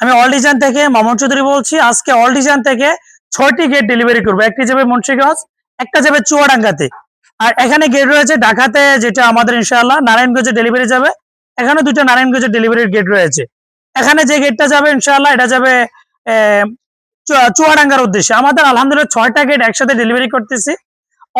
আমি all design থেকে মামুন চৌধুরী বলছি। আজকে অল ডিজাইন থেকে ছয়টি গেট ডেলিভারি করব। একটি যাবে মুন্সিগঞ্জ একটা যাবে চুয়াডাঙ্গাতে। আর এখানে গেট রয়েছে ঢাকাতে, যেটা আমাদের ইনশাআল্লাহ নারায়ণগঞ্জে ডেলিভারি যাবে। এখানে দুটো নারায়ণগঞ্জের ডেলিভারির গেট রয়েছে। এখানে যে গেটটা যাবে ইনশাআল্লাহ, এটা যাবে চুয়াডাঙ্গার উদ্দেশ্যে। আমাদের আলহামদুলিল্লাহ ছয়টা গেট একসাথে ডেলিভারি করতেছি।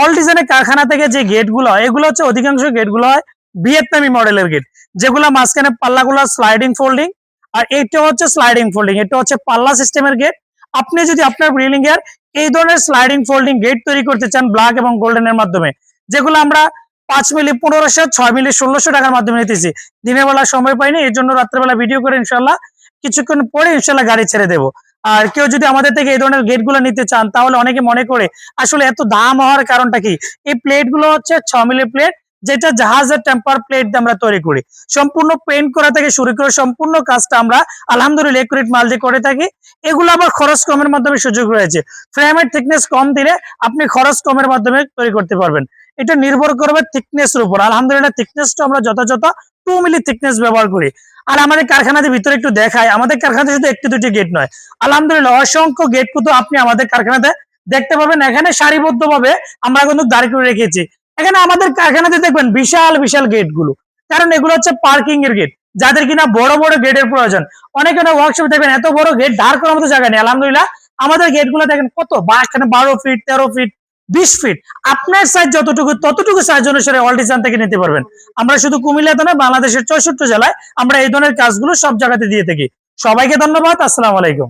অল ডিজাইনের কারখানা থেকে যে গেটগুলো হয়, এগুলো হচ্ছে অধিকাংশ গেটগুলো হয় ভিয়েতনামি মডেলের গেট যেগুলো মাঝখানে পাল্লাগুলো স্লাইডিং ফোল্ডিং আর এটা হচ্ছে স্লাইডিং ফোল্ডিং এটা হচ্ছে পাল্লা সিস্টেমের গেট আপনি যদি আপনার বিল্ডিং এর এই ধরনের স্লাইডিং ফোল্ডিং গেট তৈরি করতে চান ব্ল্যাক এবং গোল্ডেনের মাধ্যমে, যেগুলো আমরা পাঁচ মিলি, পনেরোশো, ছয় মিলি, ষোলোশো টাকার মাধ্যমে নিতেছি। দিনের বেলা সময় পাইনি এই জন্য রাত্রেবেলা ভিডিও করে ইনশাল্লাহ কিছুক্ষণ পরে ইনশাল্লাহ গাড়ি ছেড়ে দেবো। আর কেউ যদি আমাদের থেকে এই ধরনের গেটগুলো নিতে চান, তাহলে অনেকে মনে করে, আসলে এত দাম হওয়ার কারণটা কি? এই প্লেটগুলো হচ্ছে ছ মিলি প্লেট যেটা জাহাজের টেম্পার প্লেট দিয়ে আমরা তৈরি করি। সম্পূর্ণ পেইন্ট করা থেকে শুরু করে সম্পূর্ণ কাজটা আমরা আলহামদুলিল্লাহ একুরেট মাল দিয়ে করে থাকি। এগুলো আবার খরচ কমের মাধ্যমে সুযোগ রয়েছে। ফ্রেমের থিকনেস কম দিলে আপনি খরচ কমের মাধ্যমে তৈরি করতে পারবেন। এটা নির্ভর করবে থিকনেস এর উপর। আলহামদুলিল্লাহ থিকনেসটা আমরা যথাযথ টু মিলি থিকনেস ব্যবহার করি। আর আমাদের কারখানাতে ভিতরে একটু দেখায় আমাদের কারখানাতে শুধু একটি দুটি গেট নয়। আলহামদুলিল্লাহ অসংখ্য গেট কিন্তু আপনি আমাদের কারখানাতে দেখতে পাবেন। এখানে সারিবদ্ধ ভাবে আমরা কিন্তু দাঁড় করে রেখেছি। এখানে আমাদের কারখানাতে দেখবেন বিশাল বিশাল গেটগুলো কারণ এগুলো হচ্ছে পার্কিং এর গেট যাদের কিনা বড় বড় গেটের প্রয়োজন। অনেকে ওয়ার্কশপ দেখবেন এত বড় গেট দাঁড় করার মতো জায়গা নেই। আলহামদুলিল্লাহ, আমাদের গেটগুলো দেখেন কত? বা এখানে বারো ফিট তেরো ফিট বিশ ফিট আপনার সাইজ যতটুকু, ততটুকু সাইজ অনুসারে অল ডিজাইন থেকে নিতে পারবেন। আমরা শুধু কুমিল্লাতে না, বাংলাদেশের চৌষট্টি জেলায় আমরা এই ধরনের কাজগুলো সব জায়গাতে দিয়ে থাকি। সবাইকে ধন্যবাদ, আসসালামু আলাইকুম।